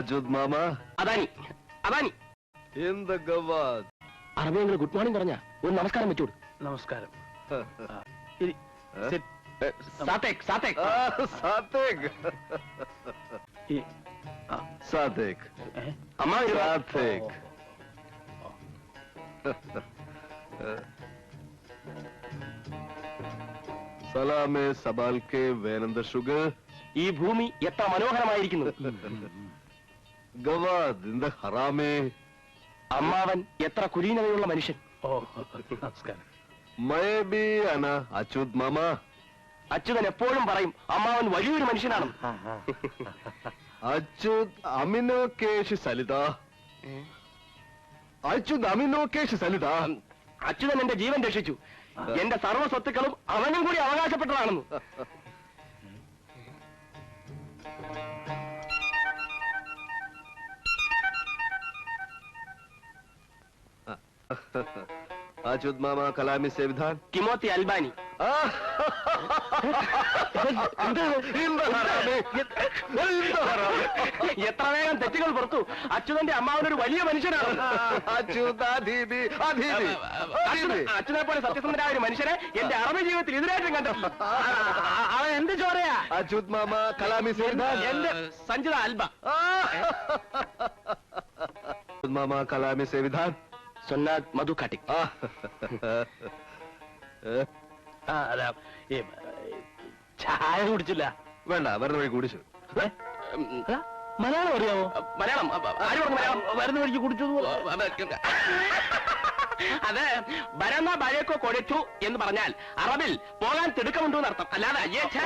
Achyut mama. Adani Adani. എന്ത ഗവാദ്? അറബിയങ്ങൾ good morning പറഞ്ഞ. ഒരു നമസ്കാരം വെച്ചോട്. നമസ്കാരം. ഏ? സാത്തേക് സാത്തേക്. സാത്തേക്. ഈ- ആ, സാത്തേക്. ഏ? അമ്മ സാത്തേക്. സലാമെ സബാൽക്കെ വേനന്ദ ഷുഗർ. ഈ ഭൂമി എത്ര മനോഹരമായിരിക്കുന്നു. ഗവാദ് ഇന്ത ഹറാമേ. അമ്മാവൻ എത്ര കുലീനതയുള്ള മനുഷ്യൻ. ഓ നമസ്കാരം. മയ ബി അന അച്യുത് മാമ. അച്യുതൻ എപ്പോഴും പറയും അമ്മാവൻ വലിയൊരു മനുഷ്യനാണ്. അച്യുത് അമിനോകേഷ് സലിത. അച്യുത് അമിനോകേഷ് സലിത. അച്യുതൻ എന്റെ ജീവൻ രക്ഷിച്ചു. എന്റെ സർവ സ്വത്തുക്കളും അവനും കൂടി അവകാശപ്പെട്ടതാണെന്ന്. അച്യുത് മാമ കലാമി സേവിധാൻ. കിമോത്തി അൽബാനി. എത്ര വേഗം തെറ്റുകൾ പുറത്തു. അച്യുതന്റെ അമ്മാവനൊരു വലിയ മനുഷ്യനാണ്. അച്യുതനെ പോലെ സത്യസന്ധനായ ഒരു മനുഷ്യനെ എന്റെ അറബി ജീവിതത്തിൽ ഇതിനായിട്ടും കണ്ടിട്ടില്ല അവൻ എന്ത് ചോരയാ? അച്യുത് മാമ കലാമി സേവിധാൻ. എന്റെ സഞ്ജിത അൽബ. മാമ കലാമി സേവിധാൻ. സൊന്നാദ് മധു കാട്ടിക് അല്ല ഈ ചായ കുടിച്ചില്ല. വേണ്ട വരുന്ന വഴി കുടിച്ചു. ഏ? ആ, മലയാളം. അറിയാമോ മലയാളം ആര് മലയാളം? വരുന്ന വഴിക്ക് കുടിച്ചു അത് ഭരണ ഭയക്കോ കൊടിച്ചു എന്ന് പറഞ്ഞാൽ അറബിൽ പോകാൻ തിടുക്കമുണ്ടോ എന്നർത്ഥം. അല്ലാതെ അയ്യേ ഛേ,